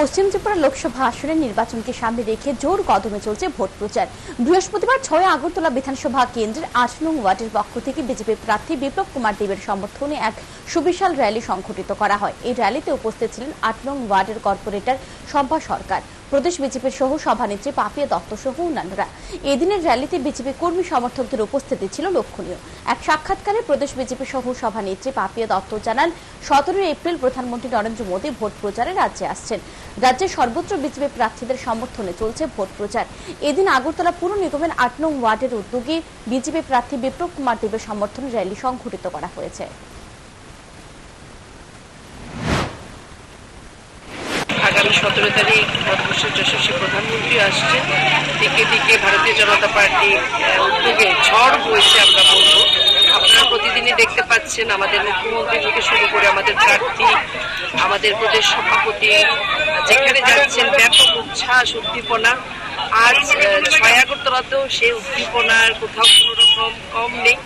পশ্চিম ত্রিপুরা লোকসভা আসনের নির্বাচনকে সামনে রেখে জোর কদমে চলছে ভোট প্রচার। বৃহস্পতিবার ছয় আগরতলা বিধানসভা কেন্দ্রের আট নং ওয়ার্ডের পক্ষ থেকে বিজেপি প্রার্থী বিপ্লব কুমার দেবের সমর্থনে এক সুবিশাল র্যালি সংঘটিত করা হয়। এই র্যালিতে উপস্থিত ছিলেন আট নং ওয়ার্ডের কর্পোরেটর শম্পা সরকার। প্রদেশ বিজেপির সহ সভানেত্রী পাপিয়া দত্ত সহ অন্যান্যরা। এদিনের র্যালিতে বিজেপি কর্মী সমর্থকদের উপস্থিতি ছিল লক্ষণীয়। এক সাক্ষাৎকারে প্রদেশ বিজেপি সহ সভানেত্রী পাপিয়া দত্ত জানান, সতেরোই এপ্রিল প্রধানমন্ত্রী নরেন্দ্র মোদী ভোট প্রচারে রাজ্যে আসছেন। রাজ্যের সর্বোচ্চ বিজেপি প্রার্থীদের সমর্থনে চলছে ভোট প্রচার। এদিন আগরতলা পুর নিগমের আট নং ওয়ার্ডের উদ্যোগে বিজেপি প্রার্থী বিপ্লব কুমার দেবের সমর্থনে র্যালি সংঘটিত করা হয়েছে। আগামী সতেরো তারিখ ভারতবর্ষের যশস্বী প্রধানমন্ত্রী আসছেন দিকে দিকে ভারতীয় জনতা পার্টি উদ্যোগে ঝড় বইছে আমরা বলব। আপনারা প্রতিদিনই দেখতে পাচ্ছেন আমাদের মুখ্যমন্ত্রী থেকে শুরু করে আমাদের প্রার্থী আমাদের প্রদেশ সভাপতি যেখানে যাচ্ছেন ব্যাপক উচ্ছ্বাস উদ্দীপনা। আহ, ছয় আগরতলাতেও সেই উদ্দীপনার কোথাও কোনো রকম কম নেই।